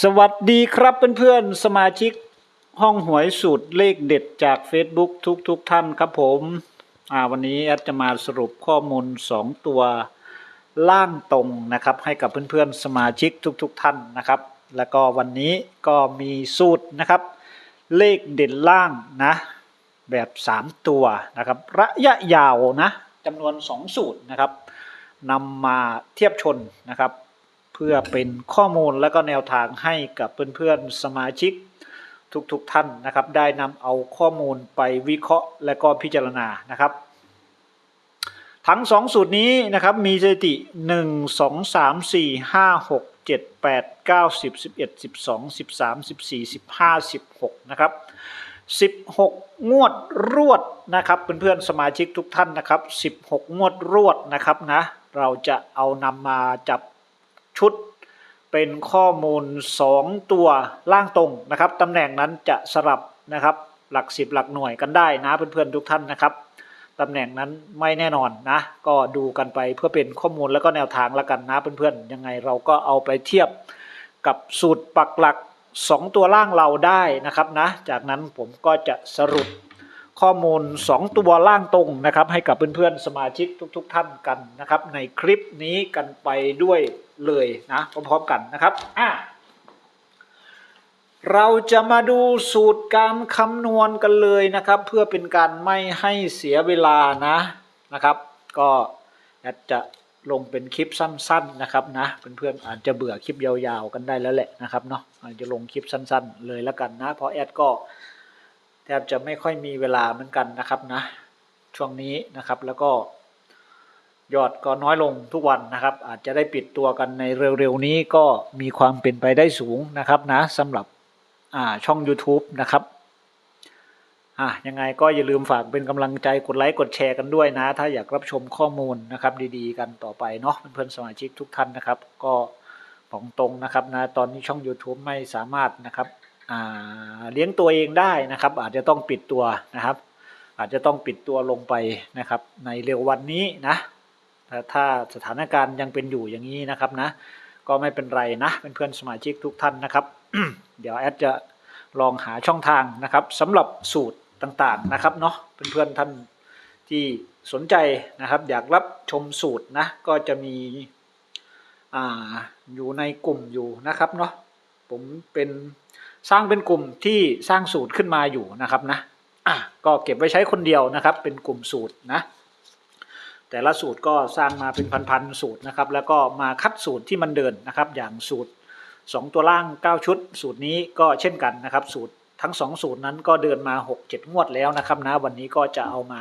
สวัสดีครับเพื่อนๆ สมาชิกห้องหวยสูตรเลขเด็ดจาก Facebook ทุกๆทท่านครับผมอ่าวันนี้แอดจะมาสรุปข้อมูล 2 ตัวล่างตรงนะครับ ให้กับเพื่อนๆ สมาชิกทุกๆทท่านนะครับ แล้วก็วันนี้ก็มีสูตรนะครับ เลขเด่นล่างนะ แบบ 3 ตัวนะครับ ระยะยาวนะจำนวน 2 สูตรนะครับนำมาเทียบชนนะครับ เพื่อเป็นข้อมูลและก็แนวทางให้กับเพื่อนๆสมาชิกทุกๆทท่านนะครับ ได้นำเอาข้อมูลไปวิเคราะห์และก็พิจารณานะครับ ทั้ง 2 สูตรนี้นะครับมีสถิติ 1 2 3 4 5 6 7 8 9 10 11 12 13 14 15 16 นะครับ 16 งวดรวดนะครับเพื่อนๆสมาชิกทุกท่านนะครับ 16 งวดรวดนะครับนะเราจะเอานำมาจับ ชุด เป็นข้อมูล 2 ตัวล่างตรงนะครับตำแหน่งนั้นจะสลับนะครับหลัก 10 หลักหน่วยกันได้นะเพื่อนๆทุกท่านนะครับตำแหน่งนั้นไม่แน่นอนนะ ก็ดูกันไปเพื่อเป็นข้อมูลแล้วก็แนวทางแล้วกันนะเพื่อนๆยังไงเราก็เอาไปเทียบกับสูตรปักหลัก 2 ตัวล่างเราได้นะครับนะ จากนั้นผมก็จะสรุป ข้อมูล 2 ตัวล่างตรงนะครับ ให้กับเพื่อนๆสมาชิกทุก ๆ ท่านกันนะครับ ในคลิปนี้กันไปด้วยเลยนะพร้อมๆกันนะครับอะเราจะมาดูสูตรการคำนวณกันเลยนะครับ เพื่อเป็นการไม่ให้เสียเวลานะนะครับ ก็อยากจะลงเป็นคลิปสั้น ๆนะครับนะเพื่อนๆอาจจะเบื่อคลิปยาวๆกันได้แล้วแหละนะครับเนาะอาจจะลงคลิปสั้น ๆ เลยแล้วกันนะเพราะแอดก็ แทบจะไม่ค่อยมีเวลาเหมือนกันนะครับนะ ช่วงนี้นะครับแล้วก็ยอดก็น้อยลงทุกวันนะครับ อาจจะได้ปิดตัวกันในเร็วๆนี้ก็มีความเป็นไปได้สูงนะครับนะสำหรับช่อง YouTube นะครับอะยังไงก็อย่าลืมฝากเป็นกำลังใจกดไลค์กดแชร์กันด้วยนะ ถ้าอยากรับชมข้อมูลนะครับดีๆ กันต่อไปเนาะเพื่อนๆสมาชิกทุกท่านนะครับ ก็บอกตรงนะครับนะตอนนี้ช่อง YouTube ไม่สามารถนะครับ เลี้ยงตัวเองได้นะครับ อาจจะต้องปิดตัวนะครับ อาจจะต้องปิดตัวลงไปนะครับ ในเร็ววันนี้นะถ้าถ้าสถานการณ์ยังเป็นอยู่อย่างนี้นะครับนะ ก็ไม่เป็นไรนะเพื่อนสมาชิกทุกท่านนะครับ เดี๋ยวแอดจะลองหาช่องทางนะครับสำหรับสูตรต่างๆนะครับเนาะเพื่อนๆท่านที่สนใจนะครับ อยากรับชมสูตรนะก็จะมีอ่าอยู่ในกลุ่มอยู่นะครับเนาะผมเป็น สร้างเป็นกลุ่มที่สร้างสูตรขึ้นมาอยู่นะครับนะอะก็เก็บไว้ใช้คนเดียวนะครับ เป็นกลุ่มสูตรนะ แต่ละสูตรก็สร้างมาเป็นพันๆสูตรนะครับ แล้วก็มาคัดสูตรที่มันเดินนะครับ อย่างสูตร 2 ตัวล่าง 9 ชุด สูตรนี้ก็เช่นกันนะครับ สูตร ทั้ง 2 สูตรนั้นก็เดินมา 6-7 งวดแล้วนะครับนะวันนี้ก็จะเอามา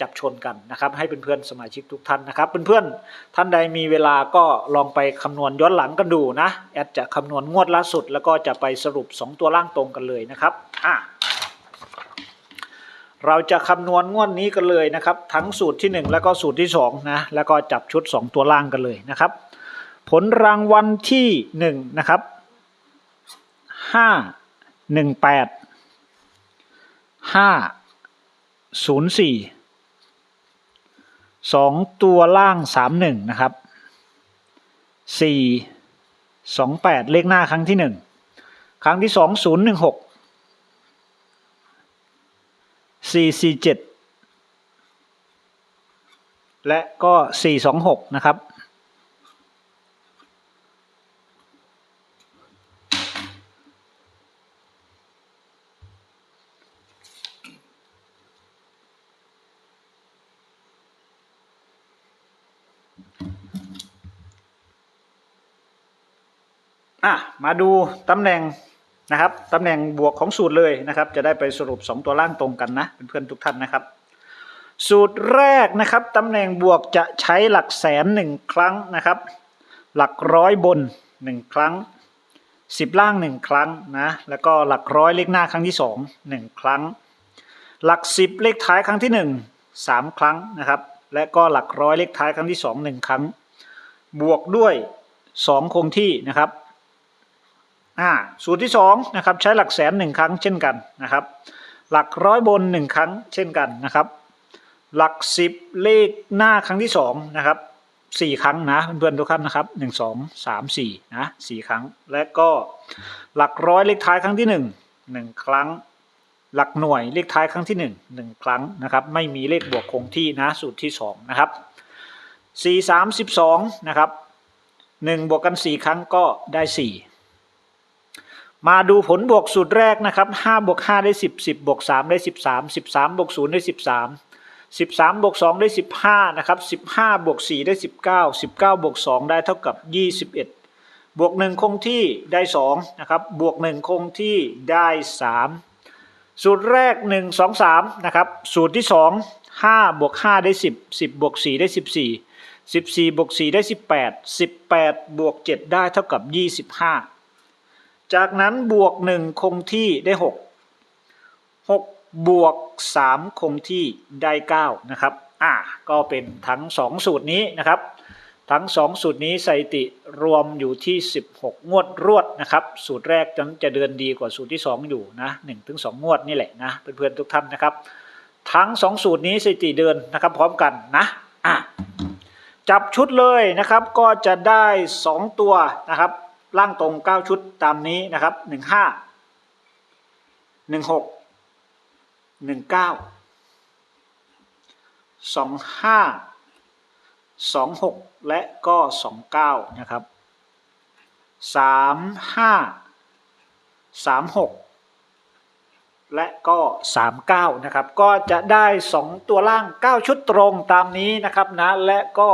จับชนกันนะครับ ให้เพื่อนๆสมาชิกทุกท่านนะครับเพื่อนๆท่านใดมีเวลาก็ลองไปคำนวณย้อนหลังกันดูนะแอดจะคำนวณงวดล่าสุด แล้วก็จะไปสรุป 2 ตัวล่างตรงกันเลยนะครับอะเราจะคำนวณงวดนี้กันเลยนะครับ ทั้งสูตรที่ 1 แล้วก็สูตรที่2นะแล้วก็จับชุด 2 ตัวล่างกันเลยนะครับ ผลรางวัลที่1นะครับ5 หนึ่งแปดห้าศูนย์สี่สองตัวล่างสามหนึ่งนะครับสี่สองแปดเลขหน้าครั้งที่หนึ่งครั้งที่สองศูนย์หนึ่งหกสี่สี่เจ็ดและก็สี่สองหกนะครับ อะมาดูตำแหน่งนะครับตำแหน่งบวกของสูตรเลยนะครับ จะได้ไปสรุป 2 ตัวล่างตรงกันนะเพื่อนๆทุกท่านนะครับ สูตรแรกนะครับตำแหน่งบวกจะใช้หลักแสนหนึ่งครั้งนะครับ หลักร้อยบนหนึ่งครั้งสิบล่างหนึ่งครั้งนะแล้วก็หลักร้อยเลขหน้าครั้งที่สองหนึ่งครั้ง หลักสิบเลขท้ายครั้งที่หนึ่งสามครั้งนะครับ และก็หลักร้อยเลขท้ายครั้งที่สองหนึ่งครั้ง บวกด้วยสองคงที่นะครับ อ่าสูตรที่2นะครับใช้หลักแสนหนึ่งครั้งเช่นกันนะครับ หลักร้อยบน 1 ครั้งเช่นกันนะครับ หลัก 10 เลขหน้าครั้งที่2นะครับสี่ครั้งนะเพื่อนๆทุกท่านนะครับหนึ่งสองสามสี่นะสี่ครั้ง และก็หลักร้อยเลขท้ายครั้งที่หนึ่งหนึ่งครั้ง หลักหน่วยเลขท้ายครั้งที่หนึ่งหนึ่งครั้งนะครับไม่มีเลขบวกคงที่นะสูตรที่สองนะครับสี่สามสิบสองนะครับหนึ่งบวกกันสี่ครั้งก็ได้สี่ มาดูผลบวกสูตรแรกนะครับห้าบวกห้าได้สิบสิบบวกสามได้สิบสามสิบสามบวกศูนย์ได้สิบสามสิบสามบวกสองได้สิบห้านะครับสิบห้าบวกสี่ได้สิบเก้าสิบเก้าบวกสองได้เท่ากับยี่สิบเอ็ดบวกหนึ่งคงที่ได้สองนะครับบวกหนึ่งคงที่ได้สามสูตรแรก 1 2 3นะครับสูตรที่ 2 5บวก5ได้ 10 10บวก4ได้ 14 14บวก4ได้ 18 18บวก7ได้เท่ากับ 25 จากนั้นบวก 1 คงที่ได้ 6 6 บวก 3 คงที่ได้ 9 นะครับ อะก็เป็นทั้ง 2 สูตรนี้นะครับ ทั้ง 2 สูตรนี้สถิติรวมอยู่ที่ 16 งวดรวดนะครับ สูตรแรกนั้นจะเดินดีกว่าสูตรที่ 2 อยู่นะ1ถึง2งวดนี่แหละนะเพื่อนๆทุกท่านนะครับ ทั้ง 2 สูตรนี้สถิติเดินนะครับพร้อมกันนะอะจับชุดเลยนะครับก็จะได้ 2 ตัวนะครับ ล่างตรง 9 ชุดตามนี้นะครับ 15 16 19 25สองหกและก็สองเก้านะครับสามห้าสามหกและก็สามเก้านะครับ ก็จะได้สองตัวล่างเก้าชุดตรงตามนี้นะครับนะ และก็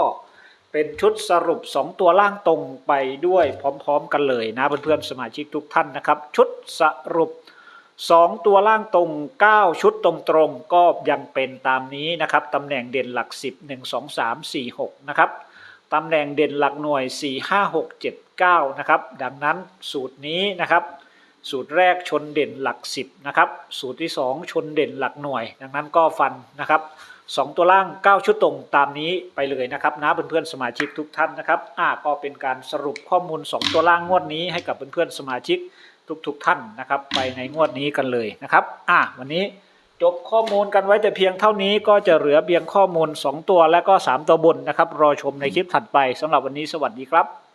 เป็นชุดสรุปสองตัวล่างตรงไปด้วยพร้อมๆกันเลยนะเพื่อนๆสมาชิกทุกท่านนะครับ ชุดสรุปสองตัวล่างตรง 9 ชุดตรงๆก็ยังเป็นตามนี้นะครับตำแหน่งเด่นหลัก 10 1 2 3 4 6 นะครับตำแหน่งเด่นหลักหน่วย 4 5 6 7 9 นะครับ ดังนั้นสูตรนี้นะครับ สูตรแรกชนเด่นหลัก 10นะครับสูตรที่ 2 ชนเด่นหลักหน่วย ดังนั้นก็ฟันนะครับ2ตัวล่าง 9 ชุดตรงตามนี้ไปเลยนะครับนะเพื่อนๆสมาชิกทุกท่านนะครับอ่าก็เป็นการสรุปข้อมูล 2 ตัวล่างงวดนี้ให้กับเพื่อนๆสมาชิกทุกๆทท่านนะครับไปในงวดนี้กันเลยนะครับอะวันนี้จบข้อมูลกันไว้แต่เพียงเท่านี้ก็จะเหลือเพียงข้อมูล 2 ตัวและก็ 3 ตัวบนนะครับรอชมในคลิปถัดไปสำหรับวันนี้สวัสดีครับ